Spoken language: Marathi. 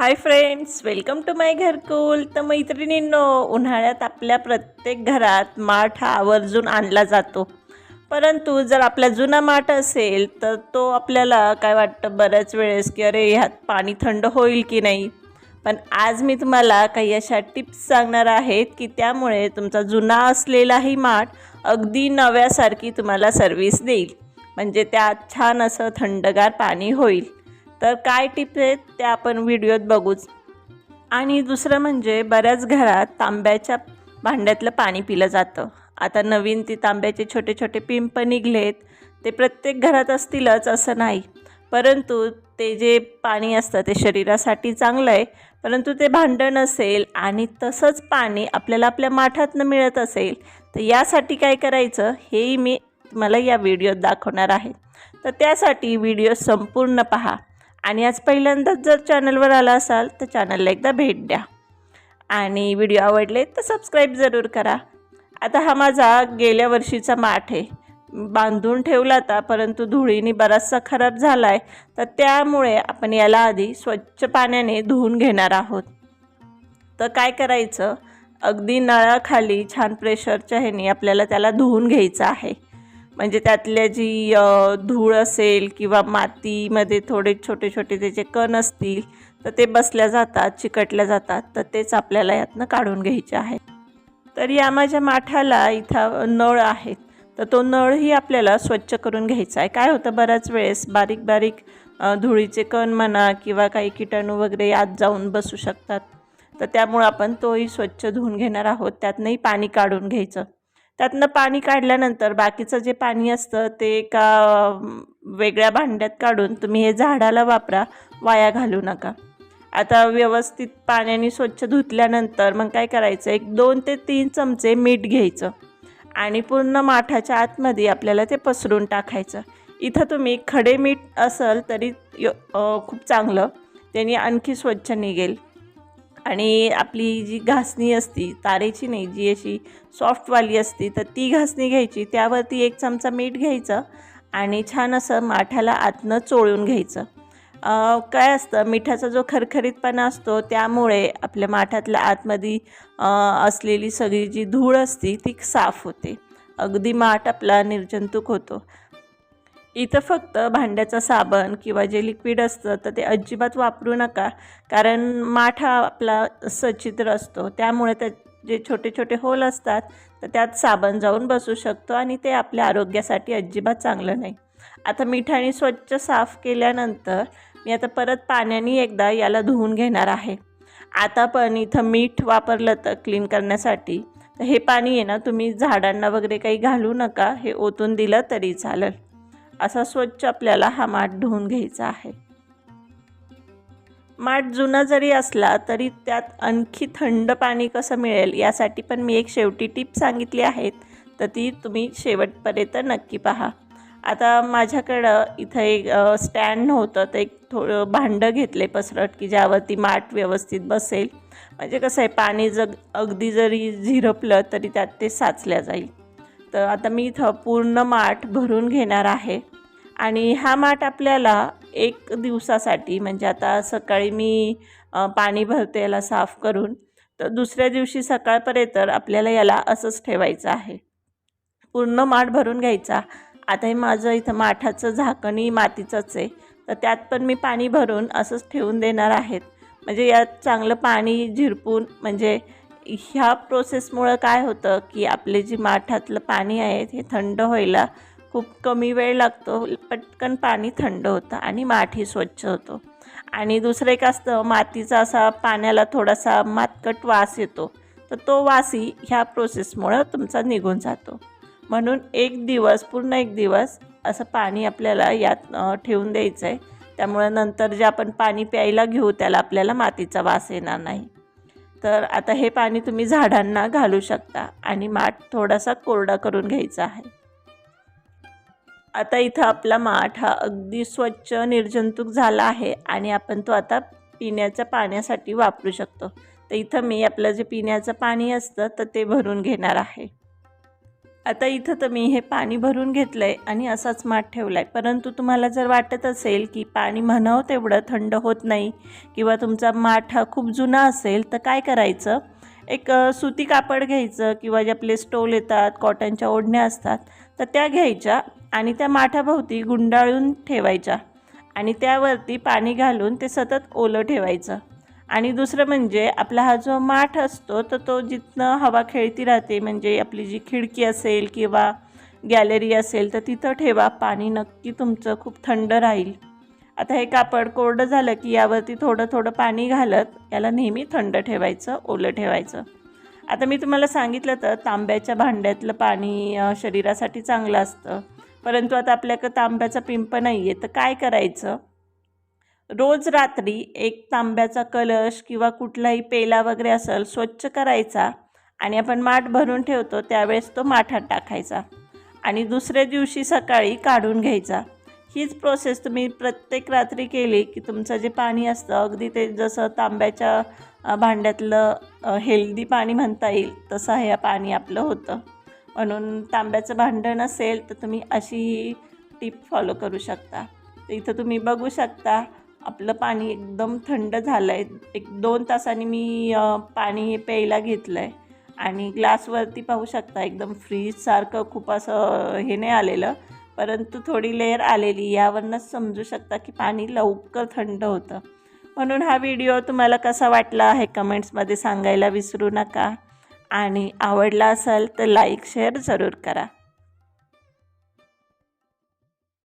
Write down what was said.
Hi friends welcome to my Gharkul. तर मैत्रिणींनो उन्हाळ्यात आपल्या प्रत्येक घरात माठ हा आवर्जून आणला जातो. परंतु जर आपला जुना माठ असेल तर तो आपल्याला काय वाटतं बऱ्याच वेळेस की अरे ह्यात पाणी थंड होईल की नाही? पण आज मी तुम्हाला काही अशा टिप्स सांगणार आहेत की त्यामुळे तुमचा जुना असलेलाही माठ अगदी नव्यासारखी तुम्हाला सर्व्हिस देईल. म्हणजे त्यात छान असं थंडगार पाणी होईल. तर काय टिप्स आहेत त्या आपण व्हिडिओत बघूच. आणि दुसरं म्हणजे बऱ्याच घरात तांब्याच्या भांड्यातलं पाणी पिलं जातं. आता नवीन ती तांब्याचे छोटे छोटे पिंप निघलेत. ते प्रत्येक घरात असतीलच असं नाही. परंतु ते जे पाणी असतं ते शरीरासाठी चांगलं आहे. परंतु ते भांडण असेल आणि तसंच पाणी आपल्याला आपल्या माठातनं मिळत असेल तर यासाठी काय करायचं हेही मी तुम्हाला या व्हिडिओत दाखवणार आहे. तर त्यासाठी व्हिडिओ संपूर्ण पहा. आणि आज पहिल्यांदाच जर चॅनलवर आला असाल तर चॅनलला एकदा भेट द्या. आणि व्हिडिओ आवडले तर सबस्क्राईब जरूर करा. आता हा माझा गेल्या वर्षीचा माठ आहे. बांधून ठेवला होता परंतु धुळीने बराचसा खराब झाला आहे तर त्यामुळे आपण याला आधी स्वच्छ पाण्याने धुवून घेणार आहोत. तर काय करायचं? अगदी नळाखाली छान प्रेशरच्या ह्याने आपल्याला त्याला धुवून घ्यायचं आहे. म्हणजे त्यातल्या जी धूळ असेल किंवा मातीमध्ये थोडे छोटे छोटे त्याचे कण असतील तर ते बसल्या जातात चिकटल्या जातात तर तेच आपल्याला यातनं काढून घ्यायचे आहे तर या माझ्या माठाला इथं नळ आहेत तर तो नळही आपल्याला स्वच्छ करून घ्यायचा आहे. काय होतं बऱ्याच वेळेस बारीक बारीक धुळीचे कण म्हणा किंवा काही किटाणू वगैरे आत जाऊन बसू शकतात. तर त्यामुळं आपण तोही स्वच्छ धुवून घेणार आहोत त्यातनंही पाणी काढून घ्यायचं. त्यातनं पाणी काढल्यानंतर बाकीचं जे पाणी असतं ते एका वेगळ्या भांड्यात काढून तुम्ही हे झाडाला वापरा वाया घालू नका. आता व्यवस्थित पाण्याने स्वच्छ धुतल्यानंतर मग काय करायचं? एक दोन ते तीन चमचे मीठ घ्यायचं आणि पूर्ण माठाच्या आतमध्ये आपल्याला ते पसरून टाकायचं. इथं तुम्ही खडे मीठ असेल तरी खूप चांगलं. त्यांनी आणखी स्वच्छ निघेल. आणि आपली जी घासणी असती तारेची नाही जी अशी सॉफ्टवाली असती तर ती घासणी घ्यायची. त्यावरती एक चमचा मीठ घ्यायचं आणि छान असं माठाला आतनं चोळून घ्यायचं. काय असतं मिठाचा जो खरखरीतपणा असतो त्यामुळे आपल्या माठातल्या आतमध्ये असलेली सगळी जी धूळ असती ती साफ होते. अगदी माठ आपला निर्जंतुक होतो. इथं फक्त भांड्याचा साबण किंवा जे लिक्विड असतं तर ते अजिबात वापरू नका. कारण माठ हा आपला सचित्र असतो. त्यामुळे त्या जे छोटे छोटे होल असतात तर त्यात साबण जाऊन बसू शकतो आणि ते आपल्या आरोग्यासाठी अजिबात चांगलं नाही. आता मिठाने स्वच्छ साफ केल्यानंतर मी आता परत पाण्याने एकदा याला धुवून घेणार आहे. आता पण इथं मीठ वापरलं तर क्लीन करण्यासाठी तर हे पाणी आहे ना तुम्ही झाडांना वगैरे काही घालू नका. हे ओतून दिलं तरी चालेल. असा स्वच्छ आपल्याला हा माठ धुवून घ्यायचा आहे. माठ जुना जरी असला तरी त्यात आणखी थंड पाणी कसं मिळेल यासाठी पण मी एक शेवटी टिप सांगितली आहेत तर ती तुम्ही शेवटपर्यंत नक्की पहा. आता माझ्याकडं इथं एक स्टँड नव्हतं तर एक थोडं भांडं घेतले पसरट की ज्यावरती माठ व्यवस्थित बसेल. म्हणजे कसं आहे पाणी जग अगदी जरी झिरपलं तरी त्यात ते साचल्या जाईल. तर आता मी इथं पूर्ण माठ भरून घेणार आहे. आणि हा माठ आपल्याला एक दिवसासाठी म्हणजे आता सकाळी मी पाणी भरते याला साफ करून. तर दुसऱ्या दिवशी सकाळपर्यंत आपल्याला याला असंच ठेवायचं आहे. पूर्ण माठ भरून घ्यायचा. आता हे माझं इथं माठाचं झाकणी मातीचंच आहे. तर त्यात पण मी पाणी भरून असंच ठेवून देणार आहेत. म्हणजे यात चांगलं पाणी झिरपून म्हणजे ह्या प्रोसेसमुळं काय होतं की आपले जे माठातलं पाणी आहे हे थंड व्हायला खूप कमी वेळ लागतो. पटकन पाणी थंड होतं आणि माठही स्वच्छ होतो. आणि दुसरं एक असतं मातीचा असा पाण्याला थोडासा मातकट वास येतो. तर तो वासही ह्या प्रोसेसमुळं तुमचा निघून जातो. म्हणून एक दिवस पूर्ण एक दिवस असं पाणी आपल्याला यात ठेवून द्यायचं आहे त्यामुळं नंतर जे आपण पाणी प्यायला घेऊ त्याला आपल्याला मातीचा वास येणार नाही. तर आता हे पाणी तुम्ही झाडांना घालू शकता आणि माठ थोडासा कोरडा करून घ्यायचा आहे. आता इथं आपला माठ हा अगदी स्वच्छ निर्जंतुक झाला आहे आणि आपण तो आता पिण्याच्या पाण्यासाठी वापरू शकतो. तर इथं मी आपलं जे पिण्याचं पाणी असतं तर ते भरून घेणार आहे. आता इथं तर मी हे पाणी भरून घेतलं आहे आणि असाच माठ ठेवला आहे परंतु तुम्हाला जर वाटत असेल की पाणी म्हणावं तेवढं थंड होत नाही किंवा तुमचा माठ हा खूप जुना असेल तर काय करायचं? एक सुती कापड घ्यायचं किंवा जे आपले स्टोल येतात कॉटनच्या ओढण्या असतात तर त्या घ्यायच्या आणि त्या माठाभोवती गुंडाळून ठेवायच्या आणि त्यावरती पाणी घालून ते सतत ओलं ठेवायचं. आणि दुसरं म्हणजे आपला हा जो माठ असतो तर तो जिथनं हवा खेळती राहते म्हणजे आपली जी खिडकी असेल किंवा गॅलरी असेल तर तिथं ठेवा पाणी नक्की तुमचं खूप थंड राहील. आता हे कापड कोरडं झालं की यावरती थोडं थोडं पाणी घालत याला नेहमी थंड ठेवायचं ओलं ठेवायचं. आता मी तुम्हाला सांगितलं तर तांब्याच्या भांड्यातलं पाणी शरीरासाठी चांगलं असतं. परंतु आता आपल्याकडं तांब्याचा पिंप नाही आहे तर काय करायचं? रोज रात्री एक तांब्याचा कलश किंवा कुठलाही पेला वगैरे असेल स्वच्छ करायचा आणि आपण माठ भरून ठेवतो त्यावेळेस तो माठात टाकायचा आणि दुसऱ्या दिवशी सकाळी काढून घ्यायचा. हीच प्रोसेस तुम्ही प्रत्येक रात्री केली की तुमचं जे पाणी असतं अगदी ते जसं तांब्याच्या भांड्यातलं हेल्दी पाणी म्हणता येईल तसं हे पाणी आपलं होतं. म्हणून तांब्याचं भांडं नसेल तर तुम्ही अशी टीप फॉलो करू शकता. इथं तुम्ही बघू शकता आपलं पाणी एकदम थंड झालं आहे एक दोन तासांनी मी पाणी हे प्यायला घेतलं आहे आणि ग्लासवरती पाहू शकता एकदम फ्रीजसारखं खूप असं हे नाही आलेलं. परंतु थोडी लेअर आलेली यावरनंच समजू शकता की पाणी लवकर थंड होतं. म्हणून हा व्हिडिओ तुम्हाला कसा वाटला हे कमेंट्समध्ये सांगायला विसरू नका. आणि आवडला असेल तर लाईक शेअर जरूर करा.